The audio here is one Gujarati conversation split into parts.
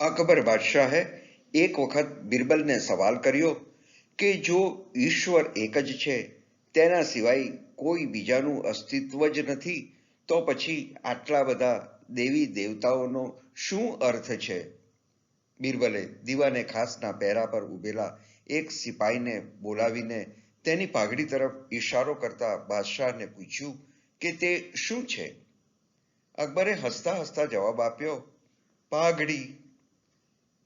અકબર બાદશાહે એક વખત બિરબલને સવાલ કર્યો કે જો ઈશ્વર એક જ છે, તેના સિવાય કોઈ બીજાનું અસ્તિત્વ જ નથી, તો પછી આટલા બધા દેવી દેવતાઓનો શું અર્થ છે? બિરબલે દીવાને ખાસના પહેરા પર ઉભેલા એક સિપાહીને બોલાવીને તેની પાઘડી તરફ ઈશારો કરતા બાદશાહને પૂછ્યું કે તે શું છે? અકબરે હસતા હસતા જવાબ આપ્યો, પાઘડી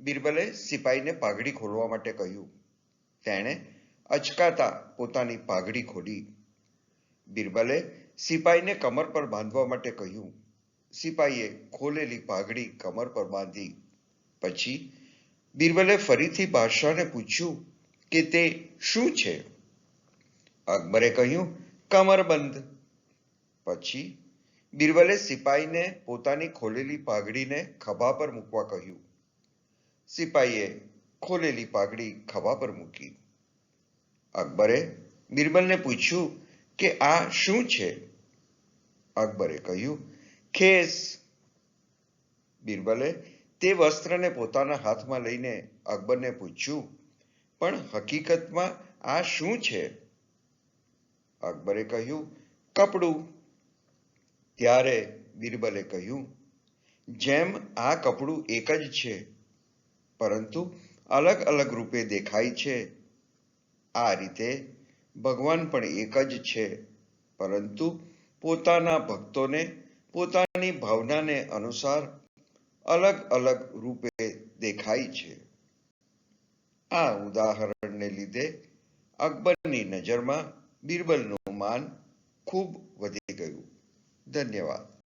બિરબલે સિપાહીને પાઘડી ખોલવા માટે કહ્યું. તેણે અચકાતા પોતાની પાઘડી ખોલી. બિરબલે સિપાહીને કમર પર બાંધવા માટે કહ્યું. સિપાહીએ ખોલેલી પાઘડી કમર પર બાંધી. પછી બિરબલે ફરીથી બાદશાહને પૂછ્યું કે તે શું છે? અકબરે કહ્યું કમરબંધ પછી બિરબલે સિપાહીને પોતાની ખોલેલી પાઘડીને ખભા પર મૂકવા કહ્યું. સિપાહીએ ખોલેલી પાઘડી ખભા પર મૂકી. અકબરે બિરબલને પૂછ્યું કે આ શું છે? અકબરે કહ્યું, ખેસ. બિરબલે તે વસ્ત્રને પોતાના હાથમાં લઈને અકબરને પૂછ્યું, પણ હકીકતમાં આ શું છે? અકબરે કહ્યું, કપડું. ત્યારે બિરબલે કહ્યું, જેમ આ કપડું એક જ છે પરંતુ અલગ અલગ રૂપે દેખાય છે. આ રીતે ભગવાન પણ એક જ છે. પરંતુ પોતાના ભક્તોને પોતાની ભાવનાને અનુસાર અલગ અલગ રૂપે દેખાય છે. આ ઉદાહરણને લીધે અકબરની નજરમાં બિરબલનું માન ખૂબ વધી ગયું. ધન્યવાદ.